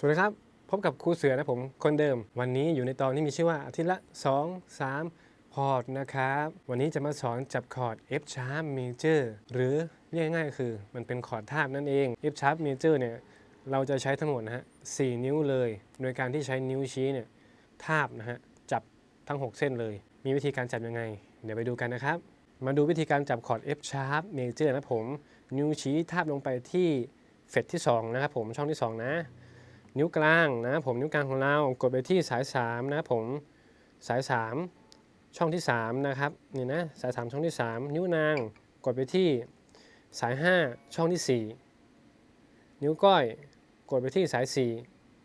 สวัสดีครับ พบกับครูเสือนะผมคนเดิม วันนี้อยู่ในตอนที่มีชื่อว่าอาทิตย์ละ 2 3 คอร์ดนะครับ วันนี้จะมาสอนจับคอร์ด F sharp major หรือเรียกง่ายๆคือ มันเป็นคอร์ดทาบนั่นเอง F sharp major เนี่ยเราจะใช้ทั้งหมดนะฮะ4นิ้วเลย โดยการที่ใช้นิ้วชี้เนี่ยทาบนะฮะจับทั้ง 6 เส้นเลย มีวิธีการจับยังไง เดี๋ยวไปดูกันนะครับ มาดูวิธีการจับคอร์ด F sharp major นะผม นิ้วชี้ทาบลงไปที่เฟดที่2นะครับผมช่องที่ 2 นะ นิ้วกลางนะผมนิ้วกลางของเรากดไปที่สาย3นะผมสาย 3 ช่องที่3นะครับนี่นะสาย 3 ช่องที่ 3 นิ้วนางกดไปที่สาย 5 ช่องที่ 4 นิ้วก้อยกดไปที่สาย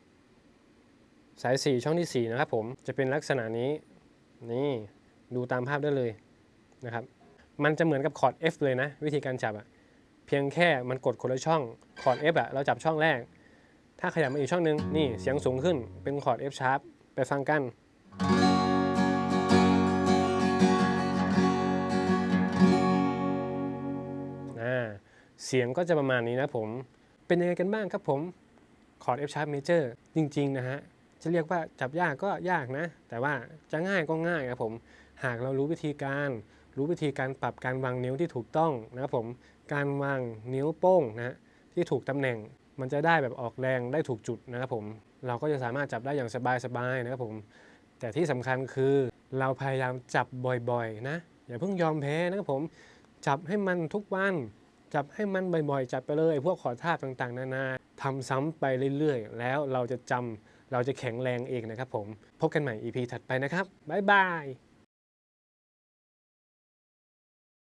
4 สาย 4 ช่องที่ 4 นะครับผมจะเป็นลักษณะนี้นี่ดูตามภาพได้เลยนะครับมันจะเหมือนกับคอร์ด F เลยนะ วิธีการจับอะเพียงแค่มันกดคนละช่องคอร์ด F อะเราจับช่องแรก ถ้าขยับมาอีกช่องหนึ่งนี่เสียงสูงขึ้นเป็นคอร์ด F sharp ไปฟังกัน เสียงก็จะประมาณนี้นะผม เป็นยังไงกันบ้างครับผม คอร์ด F sharp major จริง ๆ นะฮะ จะเรียกว่าจับยากก็ยากนะ แต่ว่าจะง่ายก็ง่ายครับผม หากเรารู้วิธีการ รู้วิธีการปรับการวางนิ้วที่ถูกต้องนะครับผม การวางนิ้วโป้งนะฮะที่ถูกตำแหน่ง มันจะได้แบบออกแรงได้ถูกจุดนะครับผม เราก็จะสามารถจับได้อย่างสบายๆนะครับผม แต่ที่สำคัญคือเราพยายามจับบ่อยๆนะ อย่าเพิ่งยอมแพ้นะครับผม จับให้มันทุกวัน จับให้มันบ่อยๆ จับไปเลย พวกขอท่าต่างๆ นานาทำซ้ำไปเรื่อยๆ แล้วเราจะจำเราจะแข็งแรงเองนะครับผม พบกันใหม่ EP ถัดไปนะครับบ๊ายบาย